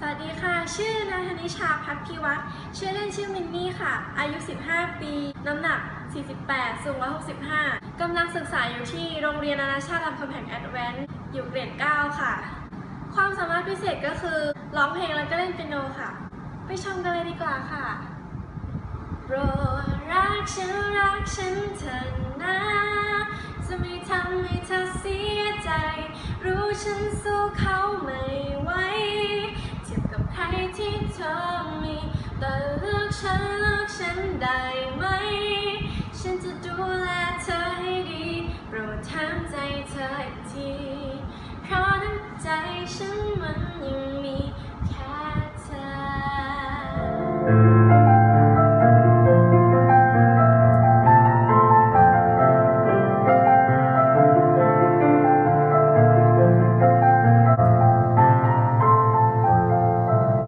สวัสดีค่ะ ชื่อนายธนิชาพัฒพิวัตรชื่อเล่นชื่อมินนี่ค่ะ อายุ 15 ปี น้ำหนัก 48 สูง 165 กำลังศึกษาอยู่ที่โรงเรียนนานาชาติรามคำแหงแอดแวนซ์อยู่เกรด 9 ค่ะ ความสามารถพิเศษก็คือร้องเพลงแล้วก็เล่นเปียโนค่ะ ไปชมกันเลยดีกว่าค่ะโปรดรักฉันรักฉันเถอะนะจะไม่ทำให้เธอเสียใจ รู้ฉันสู้เขาไม่ เธอมีแต่เลือกฉันเลือกฉันได้ไหม ฉันจะดูแลเธอให้ดี โปรดถามใจเธออีกที